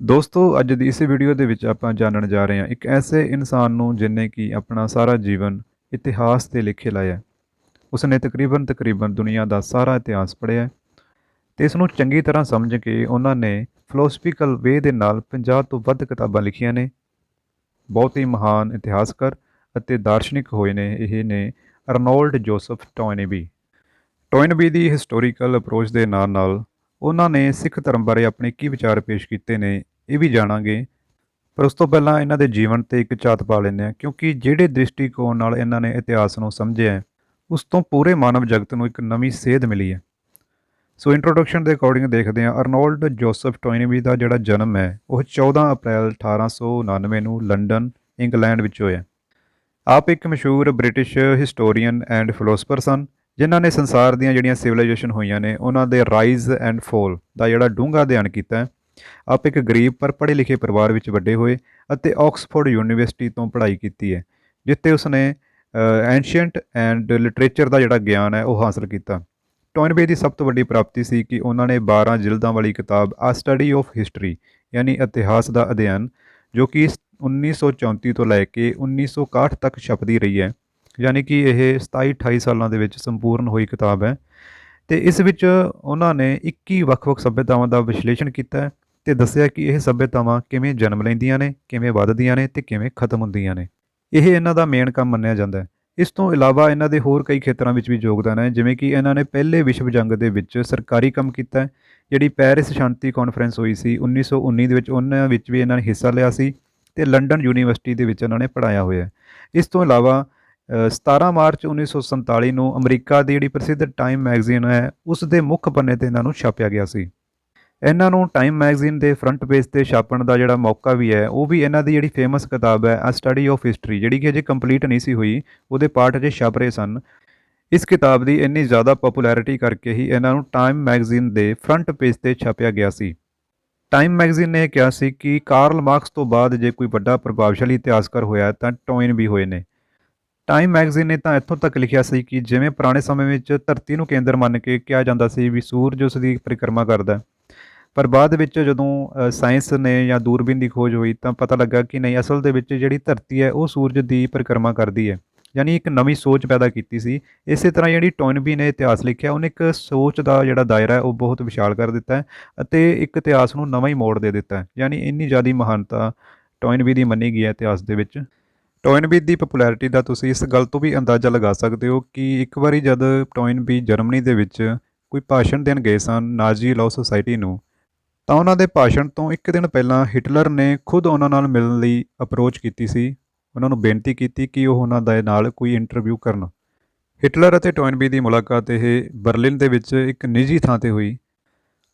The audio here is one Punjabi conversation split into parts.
ਦੋਸਤੋ, ਅੱਜ ਦੀ ਇਸ ਵੀਡੀਓ ਦੇ ਵਿੱਚ ਆਪਾਂ ਜਾਣਨ ਜਾ ਰਹੇ ਹਾਂ ਇੱਕ ਐਸੇ ਇਨਸਾਨ ਨੂੰ ਜਿਨੇ ਕਿ ਆਪਣਾ ਸਾਰਾ ਜੀਵਨ ਇਤਿਹਾਸ ਤੇ ਲਿਖੇ ਲਾਇਆ ਹੈ। ਉਸਨੇ ਤਕਰੀਬਨ ਤਕਰੀਬਨ ਦੁਨੀਆ ਦਾ ਸਾਰਾ ਇਤਿਹਾਸ ਪੜ੍ਹਿਆ ਹੈ ਤੇ ਇਸ ਨੂੰ ਚੰਗੀ ਤਰ੍ਹਾਂ ਸਮਝ ਕੇ ਉਹਨਾਂ ਨੇ ਫਿਲਾਸਫੀਕਲ ਵੇ ਦੇ ਨਾਲ 50 ਤੋਂ ਵੱਧ ਕਿਤਾਬਾਂ ਲਿਖੀਆਂ ਨੇ ਬਹੁਤ ਹੀ ਮਹਾਨ ਇਤਿਹਾਸਕਾਰ ਅਤੇ ਦਾਰਸ਼ਨਿਕ ਹੋਏ ਨੇ ਇਹ ਨੇ ਅਰਨੋਲਡ ਜੋਸਫ ਟੋਇਨਬੀ ਟੋਇਨਬੀ ਦੀ ਹਿਸਟੋਰੀਕਲ ਅਪਰੋਚ ਦੇ ਨਾਲ ਨਾਲ ਉਹਨਾਂ ਨੇ ਸਿੱਖ ਧਰਮ ਬਾਰੇ ਆਪਣੇ ਕੀ ਵਿਚਾਰ ਪੇਸ਼ ਕੀਤੇ ਨੇ, ਇਹ ਵੀ ਜਾਣਾਂਗੇ। ਪਰ ਉਸ ਤੋਂ ਪਹਿਲਾਂ ਇਹਨਾਂ ਦੇ ਜੀਵਨ ਤੇ ਇੱਕ ਝਾਤ ਪਾ ਲੈਂਦੇ ਹਾਂ, ਕਿਉਂਕਿ ਜਿਹੜੇ ਦ੍ਰਿਸ਼ਟੀਕੋਣ ਨਾਲ ਇਹਨਾਂ ਨੇ ਇਤਿਹਾਸ ਨੂੰ ਸਮਝਿਆ ਉਸ ਤੋਂ ਪੂਰੇ ਮਾਨਵ ਜਗਤ ਨੂੰ ਇੱਕ ਨਵੀਂ ਸੇਧ ਮਿਲੀ ਹੈ। ਸੋ ਇੰਟਰੋਡਕਸ਼ਨ ਦੇ ਅਕੋਰਡਿੰਗ ਦੇਖਦੇ ਹਾਂ, ਅਰਨੋਲਡ ਜੋਸਫ ਟੋਇਨਬੀ ਦਾ ਜਿਹੜਾ ਜਨਮ ਹੈ, ਉਹ 14 ਅਪ੍ਰੈਲ 1899 ਨੂੰ ਲੰਡਨ, ਇੰਗਲੈਂਡ ਵਿੱਚ ਹੋਇਆ। ਆਪ ਇੱਕ ਮਸ਼ਹੂਰ ਬ੍ਰਿਟਿਸ਼ ਹਿਸਟੋਰੀਅਨ ਐਂਡ ਫਿਲੋਸਫਰ ਸਨ ਜਿਨ੍ਹਾਂ ਨੇ ਸੰਸਾਰ ਦੀਆਂ ਜਿਹੜੀਆਂ ਸਿਵਲਾਈਜੇਸ਼ਨ ਹੋਈਆਂ ਨੇ, ਉਹਨਾਂ ਦੇ ਰਾਈਜ਼ ਐਂਡ ਫਾਲ ਦਾ ਜਿਹੜਾ ਡੂੰਘਾ ਅਧਿਐਨ ਕੀਤਾ ਹੈ, ਆਪ ਇੱਕ ਗਰੀਬ ਪਰ ਪੜ੍ਹੇ ਲਿਖੇ ਪਰਿਵਾਰ ਵਿੱਚ ਵੱਡੇ ਹੋਏ ਅਤੇ ਆਕਸਫੋਰਡ ਯੂਨੀਵਰਸਿਟੀ ਤੋਂ ਪੜ੍ਹਾਈ ਕੀਤੀ ਹੈ, ਜਿੱਥੇ ਉਸਨੇ ਐਂਸ਼ੀਅੰਟ ਐਂਡ ਲਿਟਰੇਚਰ ਦਾ ਜਿਹੜਾ ਗਿਆਨ ਹੈ, ਉਹ ਹਾਸਲ ਕੀਤਾ। ਟੋਇਨਬੇ ਦੀ ਸਭ ਤੋਂ ਵੱਡੀ ਪ੍ਰਾਪਤੀ ਸੀ ਕਿ ਉਹਨਾਂ ਨੇ 12 ਜਿਲਦਾਂ ਵਾਲੀ ਕਿਤਾਬ ਆ ਸਟੱਡੀ ਆਫ ਹਿਸਟਰੀ ਯਾਨੀ ਇਤਿਹਾਸ ਦਾ ਅਧਿਐਨ, ਜੋ ਕਿ 1934 ਤੋਂ ਲੈ ਕੇ 1961 ਤੱਕ ਛਪਦੀ ਰਹੀ ਹੈ ਯਾਨੀ ਕਿ ਇਹ 27 28 ਸਾਲਾਂ ਦੇ ਵਿੱਚ ਸੰਪੂਰਨ ਹੋਈ ਕਿਤਾਬ ਹੈ। ਤੇ ਇਸ ਵਿੱਚ ਉਹਨਾਂ ਨੇ 21 ਵੱਖ-ਵੱਖ ਸੱਭਿਅਤਾਵਾਂ ਦਾ ਵਿਸ਼ਲੇਸ਼ਣ ਕੀਤਾ ਹੈ ਤੇ ਦੱਸਿਆ ਕਿ ਇਹ ਸੱਭਿਅਤਾਵਾਂ ਕਿਵੇਂ ਜਨਮ ਲੈਂਦੀਆਂ ਨੇ, ਕਿਵੇਂ ਵੱਧਦੀਆਂ ਨੇ ਤੇ ਕਿਵੇਂ ਖਤਮ ਹੁੰਦੀਆਂ ਨੇ। ਇਹ ਇਹਨਾਂ ਦਾ ਮੇਨ ਕੰਮ ਮੰਨਿਆ ਜਾਂਦਾ ਹੈ। ਇਸ ਤੋਂ ਇਲਾਵਾ ਇਹਨਾਂ ਦੇ ਹੋਰ ਕਈ ਖੇਤਰਾਂ ਵਿੱਚ ਵੀ ਯੋਗਦਾਨ ਹੈ, ਜਿਵੇਂ ਕਿ ਇਹਨਾਂ ਨੇ ਪਹਿਲੇ ਵਿਸ਼ਵ ਜੰਗ ਦੇ ਵਿੱਚ ਸਰਕਾਰੀ ਕੰਮ ਕੀਤਾ ਹੈ, ਜਿਹੜੀ ਪੈਰਿਸ ਸ਼ਾਂਤੀ ਕਾਨਫਰੰਸ ਹੋਈ ਸੀ 1919 ਦੇ ਵਿੱਚ ਉਹਨਾਂ ਵਿੱਚ ਵੀ ਇਹਨਾਂ ਨੇ ਹਿੱਸਾ ਲਿਆ ਸੀ ਤੇ ਲੰਡਨ ਯੂਨੀਵਰਸਿਟੀ ਦੇ ਵਿੱਚ ਇਹਨਾਂ ਨੇ ਪੜ੍ਹਾਇਆ ਹੋਇਆ ਇਸ ਤੋਂ ਇਲਾਵਾ 17 ਮਾਰਚ 1947 ਨੂੰ ਅਮਰੀਕਾ ਦੀ ਜਿਹੜੀ ਪ੍ਰਸਿੱਧ ਟਾਈਮ ਮੈਗਜ਼ੀਨ ਹੈ, ਉਸ ਦੇ ਮੁੱਖ ਪੰਨੇ ਤੇ ਇਹਨਾਂ ਨੂੰ ਛਾਪਿਆ ਗਿਆ ਸੀ। ਇਹਨਾਂ ਨੂੰ ਟਾਈਮ ਮੈਗਜ਼ੀਨ ਦੇ ਫਰੰਟ ਪੇਜ ਤੇ ਛਾਪਣ ਦਾ ਜਿਹੜਾ ਮੌਕਾ ਵੀ ਹੈ, ਉਹ ਵੀ ਇਹਨਾਂ ਦੀ ਜਿਹੜੀ ਫੇਮਸ ਕਿਤਾਬ ਹੈ ਆ ਸਟੱਡੀ ਆਫ ਹਿਸਟਰੀ ਜਿਹੜੀ ਕਿ ਅਜੇ ਕੰਪਲੀਟ ਨਹੀਂ ਸੀ ਹੋਈ, ਉਹਦੇ ਪਾਰਟ ਅਜੇ ਛਾਪ ਰਹੇ ਸਨ। ਇਸ ਕਿਤਾਬ ਦੀ ਇੰਨੀ ਜ਼ਿਆਦਾ ਪਪੂਲੈਰਿਟੀ ਕਰਕੇ ਹੀ ਇਹਨਾਂ ਨੂੰ ਟਾਈਮ ਮੈਗਜ਼ੀਨ ਦੇ ਫਰੰਟ ਪੇਜ ਤੇ ਛਾਪਿਆ ਗਿਆ ਸੀ। ਟਾਈਮ ਮੈਗਜ਼ੀਨ ਨੇ ਕਿਹਾ ਸੀ ਕਿ ਕਾਰਲ ਮਾਰਕਸ ਤੋਂ ਬਾਅਦ ਜੇ ਕੋਈ ਵੱਡਾ ਪ੍ਰਭਾਵਸ਼ਾਲੀ ਇਤਿਹਾਸਕਾਰ ਹੋਇਆ, ਤਾਂ ਟੋਇਨ ਵੀ ਹੋਏ ਨੇ। ਟਾਈਮ ਮੈਗਜ਼ੀਨ ਨੇ ਤਾਂ ਇੱਥੋਂ ਤੱਕ ਲਿਖਿਆ ਸੀ ਕਿ ਜਿਵੇਂ ਪੁਰਾਣੇ ਸਮੇਂ ਵਿੱਚ ਧਰਤੀ ਨੂੰ ਕੇਂਦਰ ਮੰਨ ਕੇ ਕਿਹਾ ਜਾਂਦਾ ਸੀ ਵੀ ਸੂਰਜ ਉਸ ਦੀ ਪਰਿਕਰਮਾ ਕਰਦਾ ਪਰ ਬਾਅਦ ਵਿੱਚ ਜਦੋਂ ਸਾਇੰਸ ਨੇ ਜਾਂ ਦੂਰਬੀਨ ਦੀ ਖੋਜ ਹੋਈ ਤਾਂ ਪਤਾ ਲੱਗਾ ਕਿ ਨਹੀਂ, ਅਸਲ ਦੇ ਵਿੱਚ ਜਿਹੜੀ ਧਰਤੀ ਹੈ ਉਹ ਸੂਰਜ ਦੀ ਪਰਿਕਰਮਾ ਕਰਦੀ ਹੈ। ਯਾਨੀ ਇੱਕ ਨਵੀਂ ਸੋਚ ਪੈਦਾ ਕੀਤੀ ਸੀ। ਇਸੇ ਤਰ੍ਹਾਂ ਜਿਹੜੀ ਟੋਇਨਬੀ ਨੇ ਇਤਿਹਾਸ ਲਿਖਿਆ, ਉਹਨੇ ਇੱਕ ਸੋਚ ਦਾ ਜਿਹੜਾ ਦਾਇਰਾ ਹੈ ਉਹ ਬਹੁਤ ਵਿਸ਼ਾਲ ਕਰ ਦਿੱਤਾ ਹੈ ਅਤੇ ਇੱਕ ਇਤਿਹਾਸ ਨੂੰ ਨਵਾਂ ਹੀ ਮੋੜ ਦੇ ਦਿੱਤਾ ਹੈ। ਯਾਨੀ ਇੰਨੀ ਜ਼ਿਆਦਾ ਮਹਾਨਤਾ ਟੋਇਨਬੀ ਦੀ ਮੰਨੀ ਗਈ ਹੈ ਇਤਿਹਾਸ ਦੇ ਵਿੱਚ। ਟੋਇਨਬੀ ਦੀ ਪਪੂਲੈਰਿਟੀ ਦਾ ਤੁਸੀਂ ਇਸ ਗੱਲ ਤੋਂ ਵੀ ਅੰਦਾਜ਼ਾ ਲਗਾ ਸਕਦੇ ਹੋ ਕਿ ਇੱਕ ਵਾਰੀ ਜਦ ਟੋਇਨਬੀ ਜਰਮਨੀ ਦੇ ਵਿੱਚ ਕੋਈ ਭਾਸ਼ਣ ਦੇਣ ਗਏ ਸਨ ਨਾਜ਼ੀ ਲਾਅ ਸੁਸਾਇਟੀ ਨੂੰ, ਤਾਂ ਉਹਨਾਂ ਦੇ ਭਾਸ਼ਣ ਤੋਂ ਇੱਕ ਦਿਨ ਪਹਿਲਾਂ ਹਿਟਲਰ ਨੇ ਖੁਦ ਉਹਨਾਂ ਨਾਲ ਮਿਲਣ ਲਈ ਅਪਰੋਚ ਕੀਤੀ ਸੀ। ਉਹਨਾਂ ਨੂੰ ਬੇਨਤੀ ਕੀਤੀ ਕਿ ਉਹ ਉਹਨਾਂ ਦੇ ਨਾਲ ਕੋਈ ਇੰਟਰਵਿਊ ਕਰਨ। ਹਿਟਲਰ ਅਤੇ ਟੋਇਨਬੀ ਦੀ ਮੁਲਾਕਾਤ ਇਹ ਬਰਲਿਨ ਦੇ ਵਿੱਚ ਇੱਕ ਨਿੱਜੀ ਥਾਂ ਤੇ ਹੋਈ।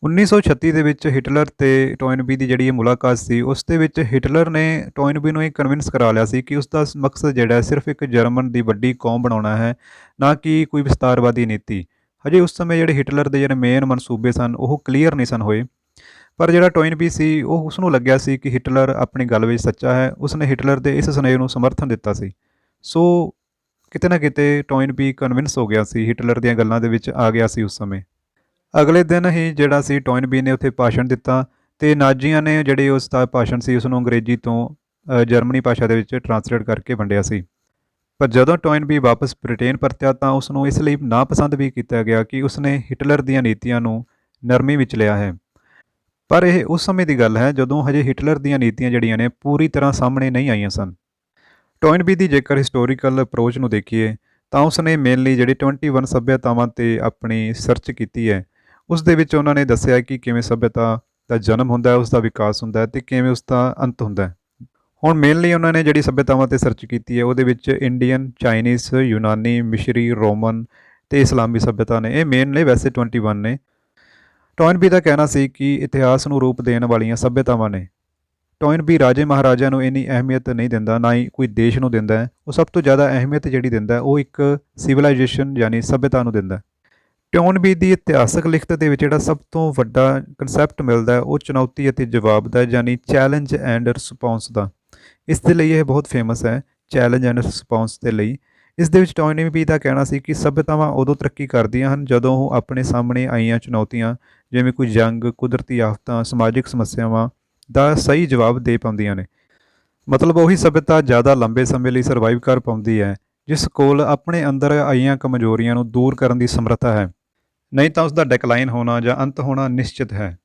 1936 ਦੇ ਵਿੱਚ ਹਿਟਲਰ ਤੇ ਟੋਇਨਬੀ ਦੀ ਜਿਹੜੀ ਇਹ ਮੁਲਾਕਾਤ ਸੀ, ਉਸ ਦੇ ਵਿੱਚ ਹਿਟਲਰ ਨੇ ਟੋਇਨਬੀ ਨੂੰ ਇਹ ਕਨਵਿੰਸ ਕਰਾ ਲਿਆ ਸੀ ਕਿ ਉਸ ਦਾ ਮਕਸਦ ਜਿਹੜਾ ਹੈ ਸਿਰਫ ਇੱਕ ਜਰਮਨ ਦੀ ਵੱਡੀ ਕੌਮ ਬਣਾਉਣਾ ਹੈ, ਨਾ ਕਿ ਕੋਈ ਵਿਸਤਾਰਵਾਦੀ ਨੀਤੀ। ਹਜੇ ਉਸ ਸਮੇਂ ਜਿਹੜੇ ਹਿਟਲਰ ਦੇ ਜਿਹੜੇ ਮੇਨ ਮਨਸੂਬੇ ਸਨ, ਉਹ ਕਲੀਅਰ ਨਹੀਂ ਸਨ ਹੋਏ। ਪਰ ਜਿਹੜਾ ਟੋਇਨਬੀ ਸੀ, ਉਹ ਉਸ ਨੂੰ ਲੱਗਿਆ ਸੀ ਕਿ ਹਿਟਲਰ ਆਪਣੀ ਗੱਲ ਵਿੱਚ ਸੱਚਾ ਹੈ, ਉਸਨੇ ਹਿਟਲਰ ਦੇ ਇਸ ਸੁਨੇਹੇ ਨੂੰ ਸਮਰਥਨ ਦਿੱਤਾ ਸੀ। ਸੋ ਕਿਤੇ ਨਾ ਕਿਤੇ ਟੋਇਨਬੀ ਕਨਵਿੰਸ ਹੋ ਗਿਆ ਸੀ ਹਿਟਲਰ ਦੀਆਂ ਗੱਲਾਂ ਦੇ ਵਿੱਚ ਆ ਗਿਆ ਸੀ ਉਸ ਸਮੇਂ। ਅਗਲੇ ਦਿਨ ਹੀ ਜਿਹੜਾ ਸੀ ਟੋਇਨਬੀ ਨੇ ਉੱਥੇ ਭਾਸ਼ਣ ਦਿੱਤਾ ਤੇ ਨਾਜ਼ੀਆਂ ਨੇ ਜਿਹੜੇ ਉਸ ਦਾ ਭਾਸ਼ਣ ਸੀ ਉਸ ਨੂੰ ਅੰਗਰੇਜ਼ੀ ਤੋਂ ਜਰਮਨੀ ਭਾਸ਼ਾ ਦੇ ਵਿੱਚ ਟਰਾਂਸਲੇਟ ਕਰਕੇ ਵੰਡਿਆ ਸੀ। ਪਰ ਜਦੋਂ ਟੋਇਨਬੀ ਵਾਪਸ ਬ੍ਰਿਟੇਨ ਪਰਤਿਆ ਤਾਂ ਉਸ ਨੂੰ ਇਸ ਲਈ ਨਾਪਸੰਦ ਵੀ ਕੀਤਾ ਗਿਆ ਕਿ ਉਸਨੇ ਹਿਟਲਰ ਦੀਆਂ ਨੀਤੀਆਂ ਨੂੰ ਨਰਮੀ ਵਿੱਚ ਲਿਆ ਹੈ। ਪਰ ਇਹ ਉਸ ਸਮੇਂ ਦੀ ਗੱਲ ਹੈ ਜਦੋਂ ਹਜੇ ਹਿਟਲਰ ਦੀਆਂ ਨੀਤੀਆਂ ਜਿਹੜੀਆਂ ਨੇ ਪੂਰੀ ਤਰ੍ਹਾਂ ਸਾਹਮਣੇ ਨਹੀਂ ਆਈਆਂ ਸਨ। ਟੋਇਨਬੀ ਦੀ ਜੇਕਰ ਹਿਸਟੋਰੀਕਲ ਅਪਰੋਚ ਨੂੰ ਦੇਖੀਏ ਤਾਂ ਉਸਨੇ ਮੇਨਲੀ ਜਿਹੜੀ 21 ਸੱਭਿਅਤਾਵਾਂ ਤੇ ਆਪਣੀ ਸਰਚ ਕੀਤੀ ਹੈ ਉਸ ਦੇ ਵਿੱਚ ਉਹਨਾਂ ਨੇ ਦੱਸਿਆ ਕਿ ਕਿਵੇਂ ਸੱਭਿਅਤਾ ਦਾ ਜਨਮ ਹੁੰਦਾ ਹੈ ਉਸ ਦਾ ਵਿਕਾਸ ਹੁੰਦਾ ਹੈ ਤੇ ਕਿਵੇਂ ਉਸ ਦਾ ਅੰਤ ਹੁੰਦਾ ਹੈ। ਹੁਣ ਮੇਨਲੀ ਉਹਨਾਂ ਨੇ ਜਿਹੜੀ ਸੱਭਿਅਤਾਵਾਂ ਤੇ ਸਰਚ ਕੀਤੀ ਹੈ, ਉਹਦੇ ਵਿੱਚ ਇੰਡੀਅਨ ਚਾਈਨੀਜ਼ ਯੂਨਾਨੀ ਮਿਸ਼ਰੀ ਰੋਮਨ ਤੇ ਇਸਲਾਮੀ ਸੱਭਿਅਤਾ ਨੇ। ਇਹ ਮੇਨ ਨੇ ਵੈਸੇ 21 ਨੇ। ਟੋਇਨਬੀ ਦਾ ਕਹਿਣਾ ਸੀ ਕਿ ਇਤਿਹਾਸ ਨੂੰ ਰੂਪ ਦੇਣ ਵਾਲੀਆਂ ਸੱਭਿਅਤਾਵਾਂ ਨੇ। ਟੋਇਨਬੀ ਰਾਜੇ ਮਹਾਰਾਜਿਆਂ ਨੂੰ ਇੰਨੀ ਅਹਿਮੀਅਤ ਨਹੀਂ ਦਿੰਦਾ, ਨਾ ਹੀ ਕੋਈ ਦੇਸ਼ ਨੂੰ ਦਿੰਦਾ ਉਹ ਸਭ ਤੋਂ ਜ਼ਿਆਦਾ ਅਹਿਮੀਅਤ ਜਿਹੜੀ ਦਿੰਦਾ ਉਹ ਇੱਕ ਸਿਵਲਾਈਜੇਸ਼ਨ ਯਾਨੀ ਸੱਭਿਅਤਾ ਨੂੰ ਦਿੰਦਾ ਹੈ ਟੋਇਨਬੀ ਦੀ ਇਤਿਹਾਸਕ ਲਿਖਤ ਦੇ ਵਿੱਚ ਜਿਹੜਾ ਸਭ ਤੋਂ ਵੱਡਾ ਕਨਸੈਪਟ ਮਿਲਦਾ ਹੈ, ਉਹ ਚੁਣੌਤੀ ਅਤੇ ਜਵਾਬ ਦਾ, ਯਾਨੀ ਚੈਲੰਜ ਐਂਡ ਰਿਸਪੌਂਸ ਦਾ। ਇਸ ਦੇ ਲਈ ਇਹ ਬਹੁਤ ਫੇਮਸ ਹੈ ਚੈਲੰਜ ਐਂਡ ਰਿਸਪੌਂਸ ਦੇ ਲਈ। ਇਸ ਦੇ ਵਿੱਚ ਟੋਇਨਬੀ ਦਾ ਕਹਿਣਾ ਸੀ ਕਿ ਸੱਭਿਅਤਾਵਾਂ ਉਦੋਂ ਤਰੱਕੀ ਕਰਦੀਆਂ ਹਨ ਜਦੋਂ ਉਹ ਆਪਣੇ ਸਾਹਮਣੇ ਆਈਆਂ ਚੁਣੌਤੀਆਂ, ਜਿਵੇਂ ਕੋਈ ਜੰਗ, ਕੁਦਰਤੀ ਆਫਤਾਂ, ਸਮਾਜਿਕ ਸਮੱਸਿਆਵਾਂ ਦਾ ਸਹੀ ਜਵਾਬ ਦੇ ਪਾਉਂਦੀਆਂ ਨੇ। ਮਤਲਬ ਉਹੀ ਸਭਿਅਤਾ ਜ਼ਿਆਦਾ ਲੰਬੇ ਸਮੇਂ ਲਈ ਸਰਵਾਈਵ ਕਰ ਪਾਉਂਦੀ ਹੈ, ਜਿਸ ਕੋਲ ਆਪਣੇ ਅੰਦਰ ਆਈਆਂ ਕਮਜ਼ੋਰੀਆਂ ਨੂੰ ਦੂਰ ਕਰਨ ਦੀ ਸਮਰੱਥਾ ਹੈ। ਨਹੀਂ ਤਾਂ ਉਸ ਦਾ ਡਿਕਲਾਈਨ ਹੋਣਾ ਜਾਂ ਅੰਤ ਹੋਣਾ ਨਿਸ਼ਚਿਤ ਹੈ।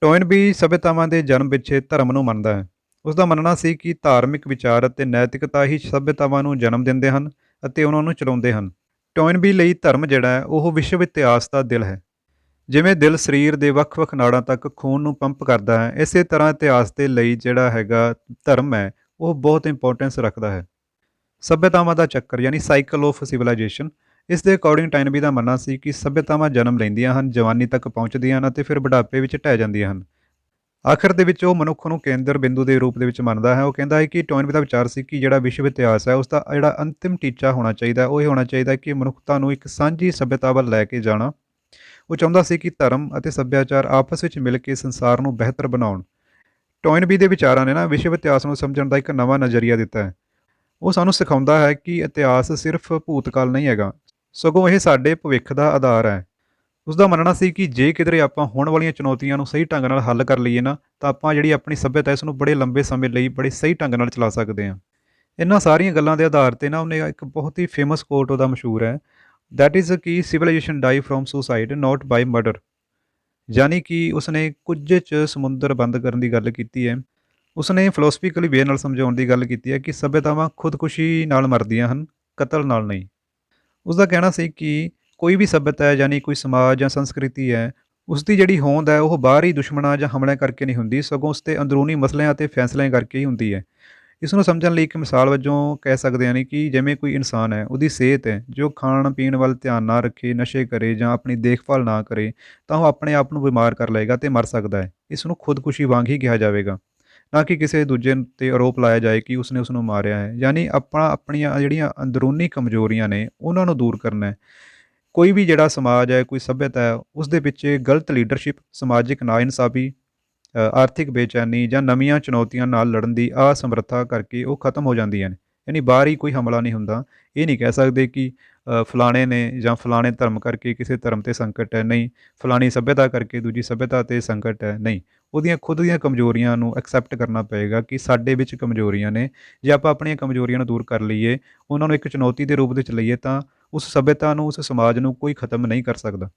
ਟੋਇਨਬੀ ਸਭਿਅਤਾਵਾਂ ਦੇ ਜਨਮ ਪਿੱਛੇ ਧਰਮ ਨੂੰ ਮੰਨਦਾ ਹੈ। ਉਸ ਦਾ ਮੰਨਣਾ ਸੀ ਕਿ ਧਾਰਮਿਕ ਵਿਚਾਰ ਅਤੇ ਨੈਤਿਕਤਾ ਹੀ ਸਭਿਅਤਾਵਾਂ ਨੂੰ ਜਨਮ ਦਿੰਦੇ ਹਨ ਅਤੇ ਉਹਨਾਂ ਨੂੰ ਚਲਾਉਂਦੇ ਹਨ। ਟੋਇਨਬੀ ਲਈ ਧਰਮ ਜਿਹੜਾ ਹੈ, ਉਹ ਵਿਸ਼ਵ ਇਤਿਹਾਸ ਦਾ ਦਿਲ ਹੈ। ਜਿਵੇਂ ਦਿਲ ਸਰੀਰ ਦੇ ਵੱਖ-ਵੱਖ ਨਾੜਾਂ ਤੱਕ ਖੂਨ ਨੂੰ ਪੰਪ ਕਰਦਾ ਹੈ, ਇਸੇ ਤਰ੍ਹਾਂ ਇਤਿਹਾਸ ਦੇ ਲਈ ਜਿਹੜਾ ਹੈਗਾ ਧਰਮ ਹੈ, ਉਹ ਬਹੁਤ ਇੰਪੋਰਟੈਂਸ ਰੱਖਦਾ ਹੈ। ਸਭਿਅਤਾਵਾਂ ਦਾ ਚੱਕਰ, ਯਾਨੀ ਸਾਈਕਲ ਆਫ ਸਿਵਲਾਈਜੇਸ਼ਨ ਇਸ ਦੇ ਅਕੋਰਡਿੰਗ ਟਾਈਨਬੀ ਦਾ ਮੰਨਣਾ ਸੀ ਕਿ ਸਭਿਅਤਾਵਾਂ ਜਨਮ ਲੈਂਦੀਆਂ ਹਨ, ਜਵਾਨੀ ਤੱਕ ਪਹੁੰਚਦੀਆਂ ਹਨ ਅਤੇ ਫਿਰ ਬੁਢਾਪੇ ਵਿੱਚ ਢਹਿ ਜਾਂਦੀਆਂ ਹਨ। ਆਖਰ ਦੇ ਵਿੱਚ ਉਹ ਮਨੁੱਖ ਨੂੰ ਕੇਂਦਰ ਬਿੰਦੂ ਦੇ ਰੂਪ ਦੇ ਵਿੱਚ ਮੰਨਦਾ ਹੈ। ਉਹ ਕਹਿੰਦਾ ਹੈ ਕਿ ਟੋਇਨਬੀ ਦਾ ਵਿਚਾਰ ਸੀ ਕਿ ਜਿਹੜਾ ਵਿਸ਼ਵ ਇਤਿਹਾਸ ਹੈ ਉਸ ਦਾ ਜਿਹੜਾ ਅੰਤਿਮ ਟੀਚਾ ਹੋਣਾ ਚਾਹੀਦਾ ਉਹ ਇਹ ਹੋਣਾ ਚਾਹੀਦਾ ਕਿ ਮਨੁੱਖਤਾ ਨੂੰ ਇੱਕ ਸਾਂਝੀ ਸਭਿਅਤਾ ਵੱਲ ਲੈ ਕੇ ਜਾਣਾ। ਉਹ ਚਾਹੁੰਦਾ ਸੀ ਕਿ ਧਰਮ ਅਤੇ ਸੱਭਿਆਚਾਰ ਆਪਸ ਵਿੱਚ ਮਿਲ ਕੇ ਸੰਸਾਰ ਨੂੰ ਬਿਹਤਰ ਬਣਾਉਣ। ਟੋਇਨਬੀ ਦੇ ਵਿਚਾਰਾਂ ਨੇ ਨਾ ਵਿਸ਼ਵ ਇਤਿਹਾਸ ਨੂੰ ਸਮਝਣ ਦਾ ਇੱਕ ਨਵਾਂ ਨਜ਼ਰੀਆ ਦਿੱਤਾ ਹੈ। ਉਹ ਸਾਨੂੰ ਸਿਖਾਉਂਦਾ ਹੈ ਕਿ ਇਤਿਹਾਸ ਸਿਰਫ ਭੂਤਕਾਲ ਨਹੀਂ ਹੈਗਾ ਸਗੋਂ ਇਹ ਸਾਡੇ ਭਵਿੱਖ ਦਾ ਆਧਾਰ ਹੈ। ਉਸ ਦਾ ਮੰਨਣਾ ਸੀ ਕਿ ਜੇ ਕਿਧਰੇ ਆਪਾਂ ਹੋਣ ਵਾਲੀਆਂ ਚੁਣੌਤੀਆਂ ਨੂੰ ਸਹੀ ਢੰਗ ਨਾਲ ਹੱਲ ਕਰ ਲਈਏ ਨਾ, ਤਾਂ ਆਪਾਂ ਜਿਹੜੀ ਆਪਣੀ ਸੱਭਿਅਤਾ ਇਸ ਨੂੰ ਬੜੇ ਲੰਬੇ ਸਮੇਂ ਲਈ ਬੜੇ ਸਹੀ ਢੰਗ ਨਾਲ ਚਲਾ ਸਕਦੇ ਹਾਂ। ਇਹਨਾਂ ਸਾਰੀਆਂ ਗੱਲਾਂ ਦੇ ਆਧਾਰ ਤੇ ਨਾ ਉਹਨੇ ਇੱਕ ਬਹੁਤ ਹੀ ਫੇਮਸ ਕੋਟ ਉਹਦਾ ਮਸ਼ਹੂਰ ਹੈ ਦੈਟ ਇਜ਼ ਕਿ civilization die from suicide not by murder ਯਾਨੀ ਕਿ ਉਸਨੇ ਕੁਝ ਚ ਸਮੁੰਦਰ ਬੰਦ ਕਰਨ ਦੀ ਗੱਲ ਕੀਤੀ ਹੈ। ਉਸਨੇ ਫਿਲਾਸਫੀਕਲੀ ਵੇ ਨਾਲ ਸਮਝਾਉਣ ਦੀ ਗੱਲ ਕੀਤੀ ਹੈ ਕਿ ਸਭਿਅਤਾਵਾਂ ਖੁਦਕੁਸ਼ੀ ਨਾਲ ਮਰਦੀਆਂ ਹਨ, ਕਤਲ ਨਾਲ ਨਹੀਂ। ਉਸ ਦਾ ਕਹਿਣਾ ਸੀ ਕਿ ਕੋਈ ਵੀ ਸਭਿਅਤਾ ਹੈ ਯਾਨੀ ਕੋਈ ਸਮਾਜ ਜਾਂ ਸੰਸਕ੍ਰਿਤੀ ਹੈ ਉਸ ਦੀ ਜਿਹੜੀ ਹੋਂਦ ਹੈ, ਉਹ ਬਾਹਰੀ ਦੁਸ਼ਮਣਾਂ ਜਾਂ ਹਮਲਿਆਂ ਕਰਕੇ ਨਹੀਂ ਹੁੰਦੀ, ਸਗੋਂ ਉਸ ਤੇ ਅੰਦਰੂਨੀ ਮਸਲਿਆਂ ਅਤੇ ਫੈਸਲਿਆਂ ਕਰਕੇ ਹੀ ਹੁੰਦੀ ਹੈ। ਇਸ ਨੂੰ ਸਮਝਣ ਲਈ ਇੱਕ ਮਿਸਾਲ ਵਜੋਂ ਕਹਿ ਸਕਦੇ ਹਾਂ ਕਿ ਜਿਵੇਂ ਕੋਈ ਇਨਸਾਨ ਹੈ, ਉਹਦੀ ਸਿਹਤ ਹੈ, ਜੋ ਖਾਣ ਪੀਣ ਵੱਲ ਧਿਆਨ ਨਾ ਰੱਖੇ, ਨਸ਼ੇ ਕਰੇ ਜਾਂ ਆਪਣੀ ਦੇਖਭਾਲ ਨਾ ਕਰੇ, ਤਾਂ ਉਹ ਆਪਣੇ ਆਪ ਨੂੰ ਬਿਮਾਰ ਕਰ ਲਏਗਾ ਤੇ ਮਰ ਸਕਦਾ ਹੈ। ਇਸ ਨੂੰ ਖੁਦਕੁਸ਼ੀ ਵਾਂਗ ਹੀ ਕਿਹਾ ਜਾਵੇਗਾ। ਨਾ ਕਿ ਕਿਸੇ ਦੂਜੇ ਤੇ ਆਰੋਪ ਲਾਇਆ ਜਾਏ ਕਿ ਉਸਨੇ ਉਸ ਨੂੰ ਮਾਰਿਆ ਹੈ। ਯਾਨੀ ਆਪਾਂ ਆਪਣੀਆਂ ਜਿਹੜੀਆਂ ਅੰਦਰੂਨੀ ਕਮਜ਼ੋਰੀਆਂ ਨੇ, ਉਹਨਾਂ ਨੂੰ ਦੂਰ ਕਰਨਾ ਹੈ। ਕੋਈ ਵੀ ਜਿਹੜਾ ਸਮਾਜ ਹੈ, ਕੋਈ ਸਭਿਅਤਾ ਹੈ ਉਸ ਦੇ ਪਿੱਛੇ ਗਲਤ ਲੀਡਰਸ਼ਿਪ, ਸਮਾਜਿਕ ਨਾਇਨਸਾਫੀ ਆਰਥਿਕ ਬੇਚੈਨੀ ਜਾਂ ਨਵੀਆਂ ਚੁਣੌਤੀਆਂ ਨਾਲ ਲੜਨ ਦੀ ਅਸਮਰੱਥਾ ਕਰਕੇ ਉਹ ਖਤਮ ਹੋ ਜਾਂਦੀਆਂ ਨੇ। ਯਾਨੀ ਬਾਹਰ ਹੀ ਕੋਈ ਹਮਲਾ ਨਹੀਂ ਹੁੰਦਾ। ਇਹ ਨਹੀਂ ਕਹਿ ਸਕਦੇ ਕਿ ਫਲਾਣੇ ਨੇ ਜਾਂ ਫਲਾਣੇ ਧਰਮ ਕਰਕੇ ਕਿਸੇ ਧਰਮ ਤੇ ਸੰਕਟ ਹੈ। ਨਹੀਂ, ਫਲਾਣੀ ਸਭਿਅਤਾ ਕਰਕੇ ਦੂਜੀ ਸਭਿਅਤਾ ਤੇ ਸੰਕਟ ਹੈ। ਨਹੀਂ ਉਹਦੀਆਂ ਖੁਦ ਦੀਆਂ ਕਮਜ਼ੋਰੀਆਂ ਨੂੰ ਐਕਸੈਪਟ ਕਰਨਾ ਪਏਗਾ ਕਿ ਸਾਡੇ ਵਿੱਚ ਕਮਜ਼ੋਰੀਆਂ ਨੇ। ਜੇ ਆਪਾਂ ਆਪਣੀਆਂ ਕਮਜ਼ੋਰੀਆਂ ਨੂੰ ਦੂਰ ਕਰ ਲਈਏ, ਉਹਨਾਂ ਨੂੰ ਇੱਕ ਚੁਣੌਤੀ ਦੇ ਰੂਪ ਵਿੱਚ ਲਈਏ, ਤਾਂ ਉਸ ਸਭਿਅਤਾ ਨੂੰ, ਉਸ ਸਮਾਜ ਨੂੰ ਕੋਈ ਖਤਮ ਨਹੀਂ ਕਰ ਸਕਦਾ।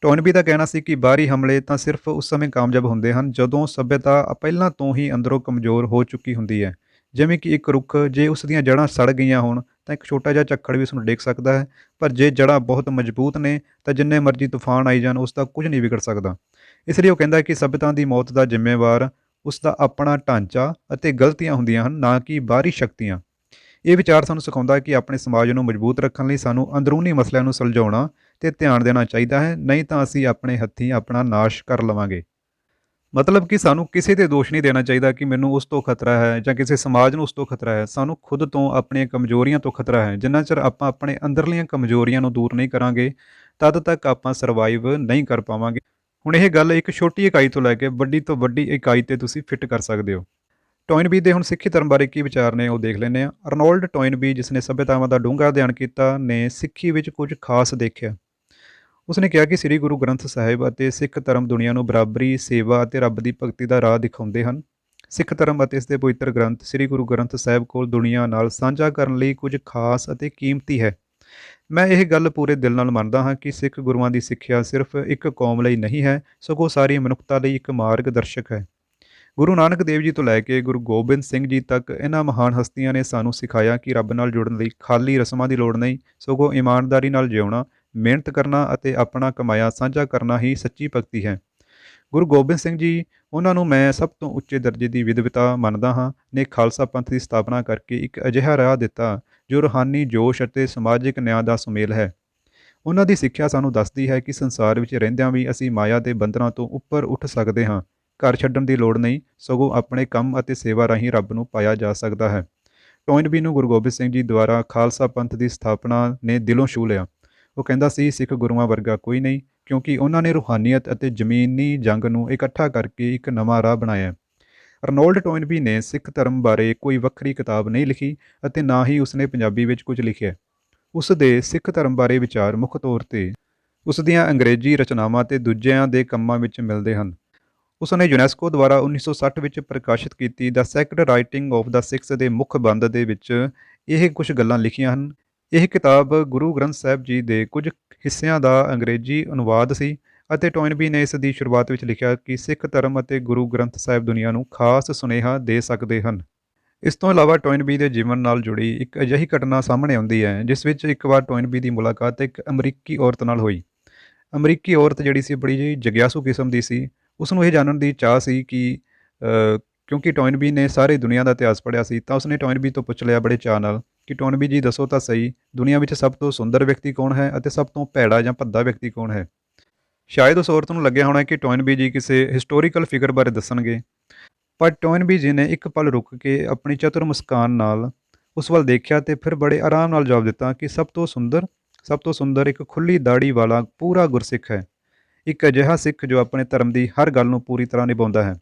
ਟੋਨਬੀ ਦਾ ਕਹਿਣਾ ਸੀ ਕਿ ਬਾਹਰੀ ਹਮਲੇ ਤਾਂ ਸਿਰਫ ਉਸ ਸਮੇਂ ਕਾਮਯਾਬ ਹੁੰਦੇ ਹਨ ਜਦੋਂ ਸਭਿਅਤਾ ਪਹਿਲਾਂ ਤੋਂ ਹੀ ਅੰਦਰੋਂ ਕਮਜ਼ੋਰ ਹੋ ਚੁੱਕੀ ਹੁੰਦੀ ਹੈ। ਜਿਵੇਂ ਕਿ ਇੱਕ ਰੁੱਖ, ਜੇ ਉਸ ਦੀਆਂ ਜੜ੍ਹਾਂ ਸੜ ਗਈਆਂ ਹੋਣ, ਤਾਂ ਇੱਕ ਛੋਟਾ ਜਿਹਾ ਝੱਖੜ ਵੀ ਉਸ ਨੂੰ ਡੇਗ ਸਕਦਾ ਹੈ। ਪਰ ਜੇ ਜੜ੍ਹਾਂ ਬਹੁਤ ਮਜ਼ਬੂਤ ਨੇ, ਤਾਂ ਜਿੰਨੇ ਮਰਜ਼ੀ ਤੂਫਾਨ ਆਈ ਜਾਣ, ਉਸ ਦਾ ਕੁਝ ਨਹੀਂ ਵਿਗੜ ਸਕਦਾ। ਇਸ ਲਈ ਉਹ ਕਹਿੰਦਾ ਕਿ ਸਭਿਅਤਾ ਦੀ ਮੌਤ ਦਾ ਜ਼ਿੰਮੇਵਾਰ ਉਸ ਦਾ ਆਪਣਾ ਢਾਂਚਾ ਅਤੇ ਗਲਤੀਆਂ ਹੁੰਦੀਆਂ ਹਨ, ਨਾ ਕਿ ਬਾਹਰੀ ਸ਼ਕਤੀਆਂ। ਇਹ ਵਿਚਾਰ ਸਾਨੂੰ ਸਿਖਾਉਂਦਾ ਹੈ ਕਿ ਆਪਣੇ ਸਮਾਜ ਨੂੰ ਮਜ਼ਬੂਤ ਰੱਖਣ ਲਈ ਸਾਨੂੰ ਅੰਦਰੂਨੀ ਮਸਲਿਆਂ ਨੂੰ ਸੁਲਝਾਉਣਾ ਤੇ ਧਿਆਨ ਦੇਣਾ ਚਾਹੀਦਾ ਹੈ, ਨਹੀਂ ਤਾਂ ਅਸੀਂ ਆਪਣੇ ਹੱਥੀਂ ਆਪਣਾ ਨਾਸ਼ ਕਰ ਲਵਾਂਗੇ। ਮਤਲਬ ਕਿ ਸਾਨੂੰ ਕਿਸੇ ਤੇ ਦੋਸ਼ ਨਹੀਂ ਦੇਣਾ ਚਾਹੀਦਾ ਕਿ ਮੈਨੂੰ ਉਸ ਤੋਂ ਖਤਰਾ ਹੈ ਜਾਂ ਕਿਸੇ ਸਮਾਜ ਨੂੰ ਉਸ ਤੋਂ ਖਤਰਾ ਹੈ। ਸਾਨੂੰ ਖੁਦ ਤੋਂ ਆਪਣੀਆਂ ਕਮਜ਼ੋਰੀਆਂ ਤੋਂ ਖਤਰਾ ਹੈ। ਜਿੰਨਾ ਚਿਰ ਆਪਾਂ ਆਪਣੇ ਅੰਦਰਲੀਆਂ ਕਮਜ਼ੋਰੀਆਂ ਨੂੰ ਦੂਰ ਨਹੀਂ ਕਰਾਂਗੇ, ਤਦ ਤੱਕ ਆਪਾਂ ਸਰਵਾਈਵ ਨਹੀਂ ਕਰ ਪਾਵਾਂਗੇ। ਹੁਣ ਇਹ ਗੱਲ ਇੱਕ ਛੋਟੀ ਇਕਾਈ ਤੋਂ ਲੈ ਕੇ ਵੱਡੀ ਤੋਂ ਵੱਡੀ ਇਕਾਈ ਤੇ ਤੁਸੀਂ ਫਿੱਟ ਕਰ ਸਕਦੇ ਹੋ। ਟੋਇਨਬੀ ਦੇ ਹੁਣ ਸਿੱਖੀ ਧਰਮ ਬਾਰੇ ਕੀ ਵਿਚਾਰ ਨੇ ਉਹ ਦੇਖ ਲੈਂਦੇ ਆ ਅਰਨੋਲਡ ਟੋਇਨਬੀ ਜਿਸ ਨੇ ਸਭਿਅਤਾਵਾਂ ਦਾ ਡੂੰਘਾ ਅਧਿਐਨ ਕੀਤਾ, ਨੇ ਸਿੱਖੀ ਵਿੱਚ ਕੁਝ ਖਾਸ ਦੇਖਿਆ। ਉਸਨੇ ਕਿਹਾ ਕਿ ਸ੍ਰੀ ਗੁਰੂ ਗ੍ਰੰਥ ਸਾਹਿਬ ਅਤੇ ਸਿੱਖ ਧਰਮ ਦੁਨੀਆ ਨੂੰ ਬਰਾਬਰੀ, ਸੇਵਾ ਅਤੇ ਰੱਬ ਦੀ ਭਗਤੀ ਦਾ ਰਾਹ ਦਿਖਾਉਂਦੇ ਹਨ। ਸਿੱਖ ਧਰਮ ਅਤੇ ਇਸ ਦੇ ਪਵਿੱਤਰ ਗ੍ਰੰਥ ਸ੍ਰੀ ਗੁਰੂ ਗ੍ਰੰਥ ਸਾਹਿਬ ਕੋਲ ਦੁਨੀਆ ਨਾਲ ਸਾਂਝਾ ਕਰਨ ਲਈ ਕੁਝ ਖਾਸ ਅਤੇ ਕੀਮਤੀ ਹੈ। ਮੈਂ ਇਹ ਗੱਲ ਪੂਰੇ ਦਿਲ ਨਾਲ ਮੰਨਦਾ ਹਾਂ ਕਿ ਸਿੱਖ ਗੁਰੂਆਂ ਦੀ ਸਿੱਖਿਆ ਸਿਰਫ ਇੱਕ ਕੌਮ ਲਈ ਨਹੀਂ ਹੈ, ਸਗੋਂ ਸਾਰੀ ਮਨੁੱਖਤਾ ਲਈ ਇੱਕ ਮਾਰਗਦਰਸ਼ਕ ਹੈ। ਗੁਰੂ ਨਾਨਕ ਦੇਵ ਜੀ ਤੋਂ ਲੈ ਕੇ ਗੁਰੂ ਗੋਬਿੰਦ ਸਿੰਘ ਜੀ ਤੱਕ ਇਹਨਾਂ ਮਹਾਨ ਹਸਤੀਆਂ ਨੇ ਸਾਨੂੰ ਸਿਖਾਇਆ ਕਿ ਰੱਬ ਨਾਲ ਜੁੜਨ ਲਈ ਖਾਲੀ ਰਸਮਾਂ ਦੀ ਲੋੜ ਨਹੀਂ, ਸਗੋਂ ਇਮਾਨਦਾਰੀ ਨਾਲ ਜਿਉਣਾ, ਮਿਹਨਤ ਕਰਨਾ ਅਤੇ ਆਪਣਾ ਕਮਾਇਆ ਸਾਂਝਾ ਕਰਨਾ ਹੀ ਸੱਚੀ ਭਗਤੀ ਹੈ। ਗੁਰੂ ਗੋਬਿੰਦ ਸਿੰਘ ਜੀ, ਉਹਨਾਂ ਨੂੰ ਮੈਂ ਸਭ ਤੋਂ ਉੱਚੇ ਦਰਜੇ ਦੀ ਵਿਦਵਤਾ ਮੰਨਦਾ ਹਾਂ, ਨੇ ਖਾਲਸਾ ਪੰਥ ਦੀ ਸਥਾਪਨਾ ਕਰਕੇ ਇੱਕ ਅਜਿਹਾ ਰਾਹ ਦਿੱਤਾ ਜੋ ਰੂਹਾਨੀ ਜੋਸ਼ ਅਤੇ ਸਮਾਜਿਕ ਨਿਆਂ ਦਾ ਸੁਮੇਲ ਹੈ। ਉਹਨਾਂ ਦੀ ਸਿੱਖਿਆ ਸਾਨੂੰ ਦੱਸਦੀ ਹੈ ਕਿ ਸੰਸਾਰ ਵਿੱਚ ਰਹਿੰਦਿਆਂ ਵੀ ਅਸੀਂ ਮਾਇਆ ਦੇ ਬੰਧਨਾਂ ਤੋਂ ਉੱਪਰ ਉੱਠ ਸਕਦੇ ਹਾਂ। ਘਰ ਛੱਡਣ ਦੀ ਲੋੜ ਨਹੀਂ, ਸਗੋਂ ਆਪਣੇ ਕੰਮ ਅਤੇ ਸੇਵਾ ਰਾਹੀਂ ਰੱਬ ਨੂੰ ਪਾਇਆ ਜਾ ਸਕਦਾ ਹੈ। ਟੋਇਨਬੀ ਨੂੰ ਗੁਰੂ ਗੋਬਿੰਦ ਸਿੰਘ ਜੀ ਦੁਆਰਾ ਖਾਲਸਾ ਪੰਥ ਦੀ ਸਥਾਪਨਾ ਨੇ ਦਿਲੋਂ ਛੂਹ ਲਿਆ। ਉਹ ਕਹਿੰਦਾ ਸੀ, ਸਿੱਖ ਗੁਰੂਆਂ ਵਰਗਾ ਕੋਈ ਨਹੀਂ, ਕਿਉਂਕਿ ਉਹਨਾਂ ਨੇ ਰੂਹਾਨੀਅਤ ਅਤੇ ਜ਼ਮੀਨੀ ਜੰਗ ਨੂੰ ਇਕੱਠਾ ਕਰਕੇ ਇੱਕ ਨਵਾਂ ਰਾਹ ਬਣਾਇਆ ਅਰਨੋਲਡ ਟੋਇਨਬੀ ਨੇ ਸਿੱਖ ਧਰਮ ਬਾਰੇ ਕੋਈ ਵੱਖਰੀ ਕਿਤਾਬ ਨਹੀਂ ਲਿਖੀ ਅਤੇ ਨਾ ਹੀ ਉਸਨੇ ਪੰਜਾਬੀ ਵਿੱਚ ਕੁਝ ਲਿਖਿਆ। ਉਸ ਦੇ ਸਿੱਖ ਧਰਮ ਬਾਰੇ ਵਿਚਾਰ ਮੁੱਖ ਤੌਰ ਤੇ ਉਸ ਦੀਆਂ ਅੰਗਰੇਜ਼ੀ ਰਚਨਾਵਾਂ ਤੇ ਦੂਜਿਆਂ ਦੇ ਕੰਮਾਂ ਵਿੱਚ ਮਿਲਦੇ ਹਨ। ਉਸਨੇ ਯੂਨੈਸਕੋ ਦੁਆਰਾ 1960 ਵਿੱਚ ਪ੍ਰਕਾਸ਼ਿਤ ਕੀਤੀ the sacred writing of the Sikhs ਦੇ ਮੁੱਖ ਬੰਦ ਦੇ ਵਿੱਚ ਇਹ ਕੁਝ ਗੱਲਾਂ ਲਿਖੀਆਂ ਹਨ। ਇਹ ਕਿਤਾਬ ਗੁਰੂ ਗ੍ਰੰਥ ਸਾਹਿਬ ਜੀ ਦੇ ਕੁਝ ਹਿੱਸਿਆਂ ਦਾ ਅੰਗਰੇਜ਼ੀ ਅਨੁਵਾਦ ਸੀ ਅਤੇ ਟੋਇਨਬੀ ਨੇ ਇਸ ਦੀ ਸ਼ੁਰੂਆਤ ਵਿੱਚ ਲਿਖਿਆ ਕਿ ਸਿੱਖ ਧਰਮ ਅਤੇ ਗੁਰੂ ਗ੍ਰੰਥ ਸਾਹਿਬ ਦੁਨੀਆ ਨੂੰ ਖਾਸ ਸੁਨੇਹਾ ਦੇ ਸਕਦੇ ਹਨ। ਇਸ ਤੋਂ ਇਲਾਵਾ ਟੋਇਨਬੀ ਦੇ ਜੀਵਨ ਨਾਲ ਜੁੜੀ ਇੱਕ ਅਜਿਹੀ ਘਟਨਾ ਸਾਹਮਣੇ ਆਉਂਦੀ ਹੈ, ਜਿਸ ਵਿੱਚ ਇੱਕ ਵਾਰ ਟੋਇਨਬੀ ਦੀ ਮੁਲਾਕਾਤ ਇੱਕ ਅਮਰੀਕੀ ਔਰਤ ਨਾਲ ਹੋਈ। ਅਮਰੀਕੀ ਔਰਤ ਜਿਹੜੀ ਸੀ, ਬੜੀ ਜਿਹੀ ਜਗਿਆਸੂ ਕਿਸਮ ਦੀ ਸੀ। ਉਸ ਨੂੰ ਇਹ ਜਾਣਨ ਦੀ ਚਾਹ ਸੀ ਕਿ ਕਿਉਂਕਿ ਟੋਇਨਬੀ ਨੇ ਸਾਰੀ ਦੁਨੀਆ ਦਾ ਇਤਿਹਾਸ ਪੜ੍ਹਿਆ ਸੀ, ਤਾਂ ਉਸਨੇ ਟੋਇਨਬੀ ਤੋਂ ਪੁੱਛ ਲਿਆ ਬੜੇ ਚਾਅ ਨਾਲ ਕਿ ਟੋਇਨਬੀ ਜੀ ਦੱਸੋ ਤਾਂ ਸਹੀ, ਦੁਨੀਆ ਵਿੱਚ ਸਭ ਤੋਂ ਸੁੰਦਰ ਵਿਅਕਤੀ ਕੌਣ ਹੈ ਅਤੇ ਸਭ ਤੋਂ ਭੈੜਾ ਜਾਂ ਭੱਦਾ ਵਿਅਕਤੀ ਕੌਣ ਹੈ? ਸ਼ਾਇਦ ਉਸ ਔਰਤ ਨੂੰ ਲੱਗਿਆ ਹੋਣਾ ਕਿ ਟੋਇਨਬੀ ਜੀ ਕਿਸੇ ਹਿਸਟੋਰੀਕਲ ਫਿਗਰ ਬਾਰੇ ਦੱਸਣਗੇ। ਪਰ ਟੋਇਨਬੀ ਜੀ ਨੇ ਇੱਕ ਪਲ ਰੁਕ ਕੇ ਆਪਣੀ ਚਤੁਰ ਮੁਸਕਾਨ ਨਾਲ ਉਸ ਵੱਲ ਦੇਖਿਆ ਤੇ ਫਿਰ ਬੜੇ ਆਰਾਮ ਨਾਲ ਜਵਾਬ ਦਿੱਤਾ ਕਿ ਸਭ ਤੋਂ ਸੁੰਦਰ, ਸਭ ਤੋਂ ਸੁੰਦਰ ਇੱਕ ਖੁੱਲੀ ਦਾੜੀ ਵਾਲਾ ਪੂਰਾ ਗੁਰਸਿੱਖ ਹੈ। ਇੱਕ ਅਜਿਹਾ ਸਿੱਖ ਜੋ ਆਪਣੇ ਧਰਮ ਦੀ ਹਰ ਗੱਲ ਨੂੰ ਪੂਰੀ ਤਰ੍ਹਾਂ ਨਿਭਾਉਂਦਾ ਹੈ।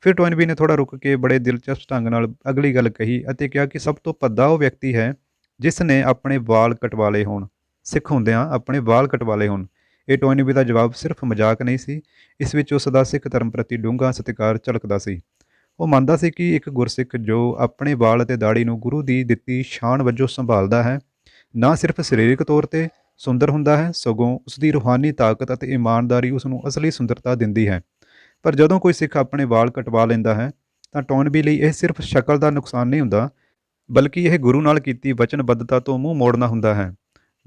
ਫਿਰ ਟੋਇਨਬੀ ਨੇ ਥੋੜਾ ਰੁਕ ਕੇ ਬੜੇ ਦਿਲਚਸਪ ਢੰਗ ਨਾਲ ਅਗਲੀ ਗੱਲ ਕਹੀ ਅਤੇ ਕਿਹਾ ਕਿ ਸਭ ਤੋਂ ਭੱਦਾ ਉਹ ਵਿਅਕਤੀ ਹੈ ਜਿਸ ਨੇ ਆਪਣੇ ਵਾਲ ਕਟਵਾ ਲਏ ਹੋਣ। ਸਿੱਖ ਹੁੰਦਿਆਂ ਆਪਣੇ ਵਾਲ ਕਟਵਾ ਲਏ ਹੋਣ। ਇਹ ਟੋਇਨਬੀ ਦਾ ਜਵਾਬ ਸਿਰਫ ਮਜ਼ਾਕ ਨਹੀਂ ਸੀ, ਇਸ ਵਿੱਚ ਉਸ ਦਾ ਸਿੱਖ ਧਰਮ ਪ੍ਰਤੀ ਡੂੰਘਾ ਸਤਿਕਾਰ ਝਲਕਦਾ ਸੀ। ਉਹ ਮੰਨਦਾ ਸੀ ਕਿ ਇੱਕ ਗੁਰਸਿੱਖ ਜੋ ਆਪਣੇ ਵਾਲ ਅਤੇ ਦਾੜੀ ਨੂੰ ਗੁਰੂ ਦੀ ਦਿੱਤੀ ਸ਼ਾਨ ਵਜੋਂ ਸੰਭਾਲਦਾ ਹੈ, ਨਾ ਸਿਰਫ ਸਰੀਰਕ ਤੌਰ ਤੇ ਸੁੰਦਰ ਹੁੰਦਾ ਹੈ, ਸਗੋਂ ਉਸ ਦੀ ਰੂਹਾਨੀ ਤਾਕਤ ਅਤੇ ਇਮਾਨਦਾਰੀ ਉਸ ਨੂੰ ਅਸਲੀ ਸੁੰਦਰਤਾ ਦਿੰਦੀ ਹੈ। ਪਰ ਜਦੋਂ ਕੋਈ ਸਿੱਖ ਆਪਣੇ ਵਾਲ ਕਟਵਾ ਲੈਂਦਾ ਹੈ, ਤਾਂ ਟੋਨਬੀ ਲਈ ਇਹ ਸਿਰਫ ਸ਼ਕਲ ਦਾ ਨੁਕਸਾਨ ਨਹੀਂ ਹੁੰਦਾ, ਬਲਕਿ ਇਹ ਗੁਰੂ ਨਾਲ ਕੀਤੀ ਵਚਨਬੱਧਤਾ ਤੋਂ ਮੂੰਹ ਮੋੜਨਾ ਹੁੰਦਾ ਹੈ।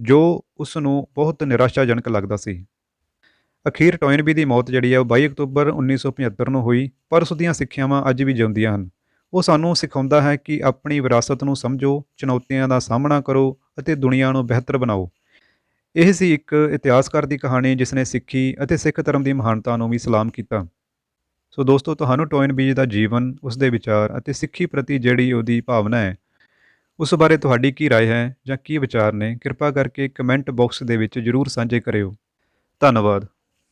ਜੋ ਉਸ ਨੂੰ ਬਹੁਤ ਨਿਰਾਸ਼ਾਜਨਕ ਲੱਗਦਾ ਸੀ। ਅਖੀਰ ਟੋਇਨਬੀ ਦੀ ਮੌਤ ਜਿਹੜੀ ਹੈ ਉਹ 22 ਅਕਤੂਬਰ 1975 ਨੂੰ ਹੋਈ, ਪਰ ਉਸ ਦੀਆਂ ਸਿੱਖਿਆਵਾਂ ਅੱਜ ਵੀ ਜਿਉਂਦੀਆਂ ਹਨ। ਉਹ ਸਾਨੂੰ ਸਿਖਾਉਂਦਾ ਹੈ ਕਿ ਆਪਣੀ ਵਿਰਾਸਤ ਨੂੰ ਸਮਝੋ, ਚੁਣੌਤੀਆਂ ਦਾ ਸਾਹਮਣਾ ਕਰੋ ਅਤੇ ਦੁਨੀਆ ਨੂੰ ਬਿਹਤਰ ਬਣਾਓ। ਇਹ ਸੀ ਇੱਕ ਇਤਿਹਾਸਕਾਰ ਦੀ ਕਹਾਣੀ ਜਿਸ ਨੇ ਸਿੱਖੀ ਅਤੇ ਸਿੱਖ ਧਰਮ ਦੀ ਮਹਾਨਤਾ ਨੂੰ ਵੀ ਸਲਾਮ ਕੀਤਾ। ਸੋ ਦੋਸਤੋ, ਤੁਹਾਨੂੰ ਟੋਇਨਬੀ ਦਾ ਜੀਵਨ ਉਸ ਦੇ ਵਿਚਾਰ ਅਤੇ ਸਿੱਖੀ ਪ੍ਰਤੀ ਜਿਹੜੀ ਉਹਦੀ ਭਾਵਨਾ ਹੈ ਉਸ ਬਾਰੇ ਤੁਹਾਡੀ ਕੀ رائے ਹੈ ਜਾਂ ਕੀ ਵਿਚਾਰ ਨੇ ਕਿਰਪਾ ਕਰਕੇ ਕਮੈਂਟ ਬਾਕਸ ਦੇ ਵਿੱਚ ਜਰੂਰ ਸਾਂਝੇ ਕਰਿਓ ਧੰਨਵਾਦ